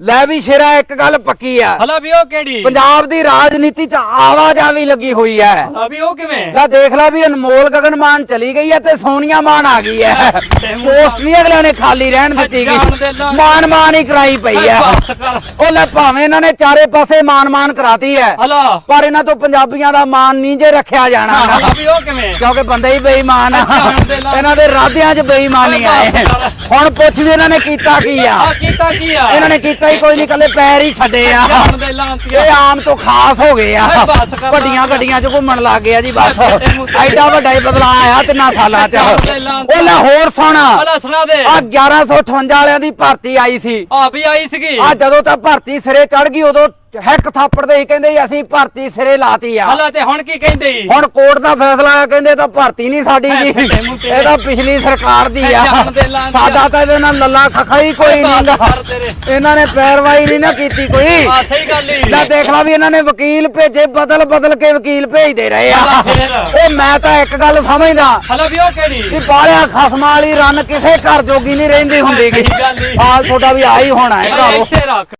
ਲੈ ਵੀ ਸ਼ੇਰਾ ਇੱਕ ਗੱਲ ਪੱਕੀ ਆ। ਹਲਾ ਵੀ ਉਹ ਕਿਹੜੀ? ਪੰਜਾਬ ਦੀ ਰਾਜਨੀਤੀ 'ਚ ਆਵਾਜਾਵੀ ਲੱਗੀ ਹੋਈ ਹੈ ਹਲਾ ਵੀ ਉਹ ਕਿਵੇਂ? ਲੈ ਦੇਖ ਲੈ ਵੀ ਅਨਮੋਲ ਗਗਨ ਮਾਨ ਚਲੀ ਗਈ ਹੈ ਤੇ ਸੋਨੀਆ ਮਾਨ ਆ ਗਈ ਹੈ ਪੋਸਟ ਨਹੀਂ ਅਗਲਿਆਂ ਨੇ ਖਾਲੀ ਰਹਿਣ ਦਿੱਤੀ ਗਈ। ਮਾਨ ਮਾਨ ਹੀ ਕਰਾਈ ਪਈ ਕਰ। ਉਹ ਲੈ ਭਾਵੇਂ ਇਹਨਾਂ ਨੇ ਚਾਰੇ ਪਾਸੇ ਮਾਨ ਮਾਨ ਕਰਾਤੀ ਹਲਾ। ਪਰ ਇਹਨਾਂ ਤੋਂ ਪੰਜਾਬੀਆਂ ਦਾ ਮਾਨ ਨਹੀਂ ਜੇ ਰੱਖਿਆ ਜਾਣਾ। ਹਲਾ ਵੀ ਉਹ ਕਿਵੇਂ? ਕਿਉਂਕਿ ਬੰਦੇ ਹੀ ਬੇਈਮਾਨ ਆ। ਇਹਨਾਂ ਦੇ ਰਾਧਿਆਂ 'ਚ ਬੇਈਮਾਨੀ ਆਏ ਹੁਣ ਪੁੱਛ ਵੀ ਇਹਨਾਂ ਨੇ ਕੀਤਾ ਕੀ ਆ। ਕੀਤਾ ਕੀ ਆ? ਇਹਨਾਂ ਨੇ ਕੀਤਾ ਹੀ ਕੋਈ ਨਹੀਂ ਕੱਲੇ ਪੈਰ ਹੀ ਛੱਡੇ ਆ। ਇਹ ਆਮ ਤੋਂ ਖਾਸ ਹੋ ਗਏ ਆ। ਵੱਡੀਆਂ ਗੱਡੀਆਂ 'ਚ ਘੁੰਮਣ ਲੱਗ ਗਏ ਆ ਜੀ ਬਸ। ਐਡਾ ਵੱਡਾ ਹੀ ਬਦਲਾ ਆਇਆ ਤਿੰਨਾਂ ਸਾਲਾਂ 'ਚ। ਉਹ ਲੈ ਹੋਰ ਸੁਣ। ਆ ਹਲਾ ਸੁਣਾ ਦੇ। 1158 ਵਾਲਿਆਂ ਦੀ ਭਰਤੀ ਆਈ ਸੀ। ਆ ਵੀ ਆਈ ਸੀਗੀ। ਆ ਜਦੋਂ ਤਾਂ ਭਰਤੀ ਸਿਰੇ ਚੜ ਗਈ ਉਦੋਂ ਹੈਕ ਥਾਪੜਦੇ ਹੀ ਕਹਿੰਦੇ ਅਸੀਂ ਭਰਤੀ ਸਿਰੇ ਲਾਤੀ ਆ। ਹਲਾ ਤੇ ਹੁਣ ਕੀ ਕਹਿੰਦੇ? ਹੁਣ ਕੋਰਟ ਦਾ ਫੈਸਲਾ ਆਇਆ ਕਹਿੰਦੇ ਇਹ ਤਾਂ ਭਰਤੀ ਨਹੀਂ ਸਾਡੀ ਜੀ। ਇਹ ਤਾਂ ਪਿਛਲੀ ਸਰਕਾਰ ਦੀ ਆ। ਦੇ। ਸਾਡਾ ਤਾਂ ਇਹਦੇ ਨਾਲ ਲੱਲਾ ਖਖਾ ਹੀ ਕੋਈ ਕਰ ਤੇਰੇ। ਇਹਨਾਂ ਨੇ ਪੈਰਵਾਈ ਨਹੀਂ ਨਾ ਕੀਤੀ ਕੋਈ। ਆ ਸਹੀ ਗੱਲ ਈ। ਲੈ ਦੇਖ ਲਾ ਵੀ ਇਹਨਾਂ ਨੇ ਵਕੀਲ ਭੇਜੇ ਬਦਲ ਬਦਲ ਕੇ ਵਕੀਲ ਭੇਜਦੇ ਰਹੇ ਆ। ਉਹ ਮੈਂ ਤਾਂ ਇੱਕ ਗੱਲ ਸਮਝਦਾ। ਹਲਾ ਵੀ ਉਹ ਕਿਹੜੀ? ਕਿ ਬਾਲਿਆ ਖਸਮਾਂ ਵਾਲੀ ਰਨ ਕਿਸੇ ਘਰ ਜੋਗੀ ਨਹੀਂ ਰਹਿੰਦੀ ਹੁੰਦੀ ਸਹੀ ਗੱਲ ਈ। ਹਾਲ ਤੁਹਾਡਾ ਵੀ ਆਹੀ ਹੋਣਾ ਹੈ ਭਰਾਵੋ। ਇੱਥੇ ਰੱਖ।